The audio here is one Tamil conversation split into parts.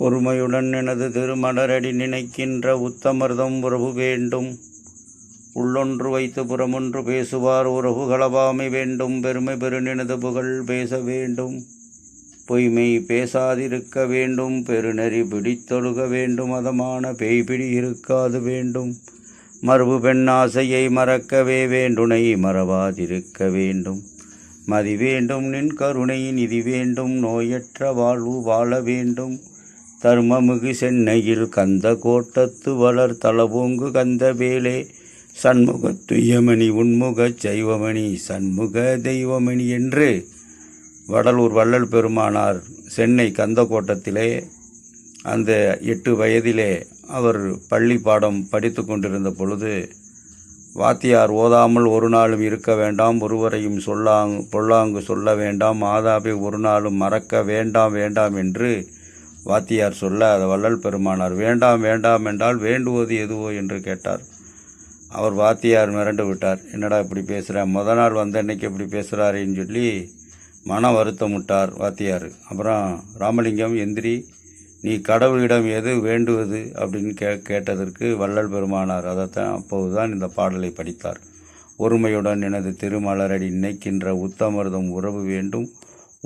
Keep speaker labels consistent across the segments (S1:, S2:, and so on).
S1: ஒருமையுடன் எனது திருமலரடி நினைக்கின்ற உத்தமர்தம் உறவு வேண்டும். உள்ளொன்று வைத்து புறமொன்று பேசுவார் உறவு களவாமை வேண்டும். பெருமை பெருநினது புகழ் பேச வேண்டும். பொய்மை பேசாதிருக்க வேண்டும். பெருநெறி பிடித்தொழுக வேண்டும். அதமான பேய்பிடி இருக்காது வேண்டும். மரபு பெண் ஆசையை மறக்கவே வேண்டுனை மறவாதிருக்க வேண்டும். மதி வேண்டும். நின் கருணை நிதி வேண்டும். நோயற்ற வாழ்வு வாழ வேண்டும். தர்மமிகு சென்னையில் கந்த கோட்டத்து வளர் தலபூங்கு கந்த வேலே. சண்முக துய்யமணி உண்முக சைவமணி சண்முக தெய்வமணி என்று வடலூர் வள்ளல் பெருமானார் சென்னை கந்தக்கோட்டத்திலே அந்த எட்டு வயதிலே அவர் பள்ளி பாடம் படித்து கொண்டிருந்த பொழுது வாத்தியார் ஓதாமல் ஒரு நாளும் இருக்க வேண்டாம் ஒருவரையும் சொல்லாங் பொல்லாங்கு சொல்ல வேண்டாம் மாதாவை ஒரு நாளும் மறக்க வேண்டாம் வேண்டாம் என்று வாத்தியார் சொல்ல அதை வள்ளல் பெருமானார் வேண்டாம் வேண்டாம் என்றால் வேண்டுவது எதுவோ? என்று கேட்டார். அவர் வாத்தியார் மிரண்டு விட்டார். என்னடா இப்படி பேசுகிறேன் முத நாள் வந்த அன்னைக்கு இப்படி பேசுகிறாருன்னு சொல்லி மன வருத்தம் விட்டார் வாத்தியார். அப்புறம் ராமலிங்கம் எந்திரி நீ கடவுளிடம் எது வேண்டுவது? அப்படின்னு கே கேட்டதற்கு வள்ளல் பெருமானார் அதைத்தான் அப்போதுதான் இந்த பாடலை படித்தார். ஒருமையுடன் எனது திருமலரடி நினைக்கின்ற உத்தமர்தம் உறவு வேண்டும்.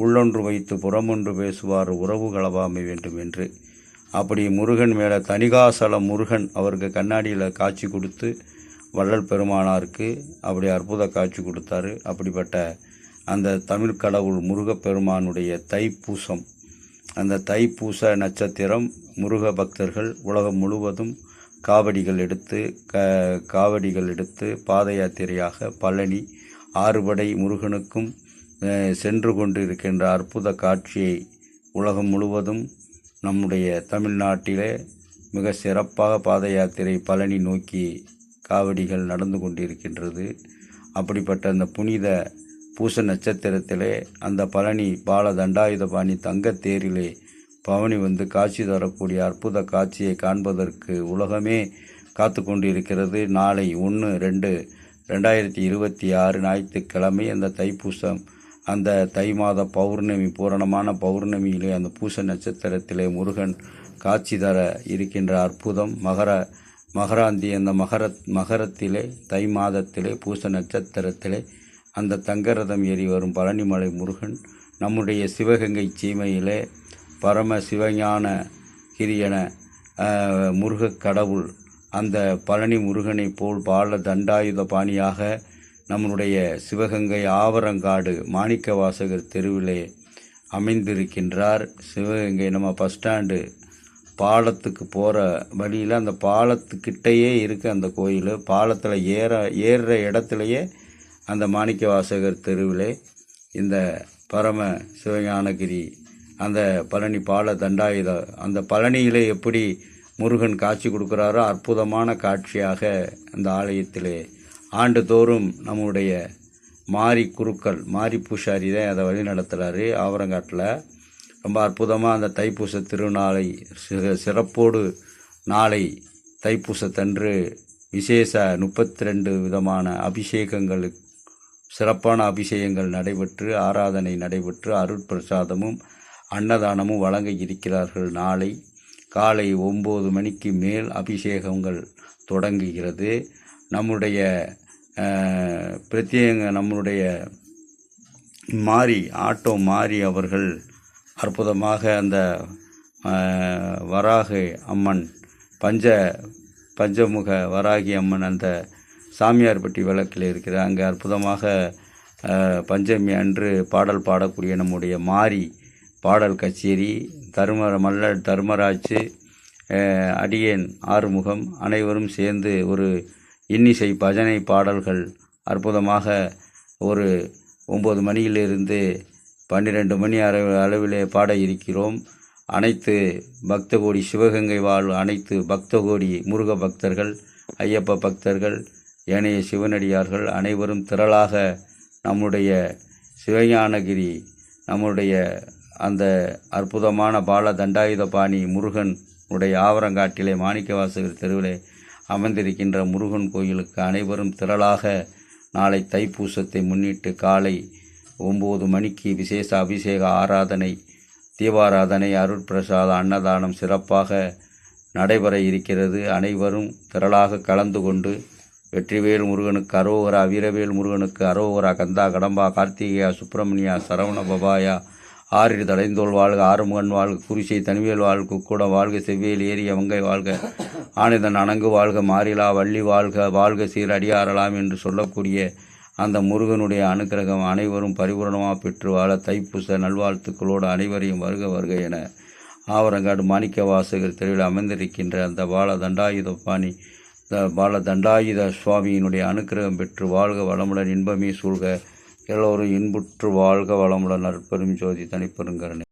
S1: உள்ளொன்று வைத்து புறமொன்று பேசுவார் உறவு களவாமை வேண்டும் என்று. அப்படி முருகன் மேலே தணிகாசலம் முருகன் அவருக்கு கண்ணாடியில் காட்சி கொடுத்து வள்ளல் பெருமானாருக்கு அப்படி அற்புத காட்சி கொடுத்தாரு. அப்படிப்பட்ட அந்த தமிழ் கடவுள் முருகப்பெருமானுடைய தைப்பூசம். அந்த தைப்பூச நட்சத்திரம் முருக பக்தர்கள் உலகம் முழுவதும் காவடிகள் எடுத்து க காவடிகள் எடுத்து பாத யாத்திரையாக பழனி ஆறுபடை முருகனுக்கும் சென்று கொண்டு இருக்கின்ற அற்புத காட்சியை உலகம் முழுவதும் நம்முடைய தமிழ்நாட்டிலே மிக சிறப்பாக பாத யாத்திரை பழனி நோக்கி காவடிகள் நடந்து கொண்டிருக்கின்றது. அப்படிப்பட்ட அந்த புனித பூச நட்சத்திரத்திலே அந்த பழனி பால தண்டாயுதபாணி தங்கத் தேரிலே பவனி வந்து காட்சி தரக்கூடிய அற்புத காட்சியை காண்பதற்கு உலகமே காத்து கொண்டிருக்கிறது. நாளை ஒன்று ரெண்டு ரெண்டாயிரத்தி இருபத்தி ஆறு ஞாயிற்றுக்கிழமை அந்த தைப்பூசம் அந்த தை மாத பௌர்ணமி பூரணமான பௌர்ணமியிலே அந்த பூச நட்சத்திரத்திலே முருகன் காட்சி தர இருக்கின்ற அற்புதம். மகர மகராந்தி அந்த மகர மகரத்திலே தை மாதத்திலே பூச நட்சத்திரத்திலே அந்த தங்கரதம் ஏறி வரும் பழனிமலை முருகன். நம்முடைய சிவகங்கை சீமையிலே பரம சிவஞான கிரியன முருகக் கடவுள் அந்த பழனி முருகனைப் போல் பால தண்டாயுத பாணியாக நம்முடைய சிவகங்கை ஆவரங்காடு மாணிக்க வாசகர் தெருவிலே அமைந்திருக்கின்றார். சிவகங்கை நம்ம பஸ் ஸ்டாண்டு பாலத்துக்கு போகிற வழியில் அந்த பாலத்துக்கிட்டேயே இருக்குது அந்த கோயில். பாலத்தில் ஏற ஏறுற இடத்துலையே அந்த மாணிக்க வாசகர் தெருவிலே இந்த பரம சிவஞானகிரி அந்த பழனி பால தண்டாயுத அந்த பழனியில் எப்படி முருகன் காட்சி கொடுக்குறாரோ அற்புதமான காட்சியாக அந்த ஆலயத்திலே ஆண்டுதோறும் நம்முடைய மாரி குருக்கள் மாரி பூசாரி தான் அதை வழி நடத்துகிறாரு ஆவரங்காட்டில் ரொம்ப அற்புதமாக அந்த தைப்பூச திருநாளை சிற- சிறப்போடு நாளை தைப்பூசத்தன்று விசேஷ முப்பத்தி ரெண்டு விதமான அபிஷேகங்கள் சிறப்பான அபிஷேகங்கள் நடைபெற்று ஆராதனை நடைபெற்று அருட்பிரசாதமும் அன்னதானமும் வழங்க இருக்கிறார்கள். நாளை காலை ஒம்பது மணிக்கு மேல் அபிஷேகங்கள் தொடங்குகிறது. நம்முடைய பிரத்யேக நம்மளுடைய மாரி ஆட்டோ மாரி அவர்கள் அற்புதமாக அந்த அஹ், வராக அம்மன் பஞ்ச பஞ்சமுக வராகி அம்மன் அந்த சாமியார்பட்டி விளக்கில் இருக்கிற அங்கே அற்புதமாக பஞ்சமி அன்று பாடல் பாடக்கூடிய நம்முடைய மாரி பாடல் கச்சேரி தர்ம மல்லர் தர்மராஜ் அடியேன் ஆறுமுகம் அனைவரும் சேர்ந்து ஒரு இன்னிசை பஜனை பாடல்கள் அற்புதமாக ஒரு ஒம்பது மணியிலிருந்து பன்னிரெண்டு மணி அளவு அளவிலே பாட இருக்கிறோம். அனைத்து பக்தகோடி சிவகங்கை வாழ் அனைத்து பக்தகோடி முருக பக்தர்கள் ஐயப்ப பக்தர்கள் ஏனைய சிவனடியார்கள் அனைவரும் திரளாக நம்முடைய சிவஞானகிரி நம்முடைய அந்த அற்புதமான பால தண்டாயுதபாணி முருகன் உடைய ஆவரங்காட்டிலே மாணிக்கவாசகர் தெருவிலே அமர்ந்திருக்கின்ற முருகன் கோயிலுக்கு அனைவரும் திரளாக நாளை தைப்பூசத்தை முன்னிட்டு காலை ஒம்பது மணிக்கு விசேஷ அபிஷேக ஆராதனை தீபாராதனை அருட்பிரசாத அன்னதானம் சிறப்பாக நடைபெற இருக்கிறது. அனைவரும் திரளாக கலந்து கொண்டு வெற்றிவேல் முருகனுக்கு அரோகரா வீரவேல் முருகனுக்கு அரோகரா கந்தா கடம்பா கார்த்திகேயா சுப்பிரமணியா சரவண பபாயா ஆறிடு தடைந்தோல் வாழ்க ஆறுமுகன் வாழ்க குறிசை தனிவேல் வாழ்க கூட வாழ்க செவ்வேல் ஏரிய வங்கை வாழ்க ஆனிதன் அணங்கு வாழ்க மாறிலா வள்ளி வாழ்க வாழ்க சீர் அடியாரலாம் என்று சொல்லக்கூடிய அந்த முருகனுடைய அனுக்கிரகம் அனைவரும் பரிபூரணமாக பெற்று வாழ தைப்பூச நல்வாழ்த்துக்களோடு அனைவரையும் வருக வருக என ஆவரங்காடு மாணிக்க வாசகர் தெருவில் அமைந்திருக்கின்ற அந்த பால தண்டாயுத பாணி த- பால தண்டாயுத சுவாமியினுடைய அனுக்கிரகம் பெற்று வாழ்க வளமுடன் இன்பமே சூழ்க. எல்லோரும் இன்புற்று வாழ்க வளமுடன் நற்பெரும் ஜோதி தனிப்பெருங்கரணி.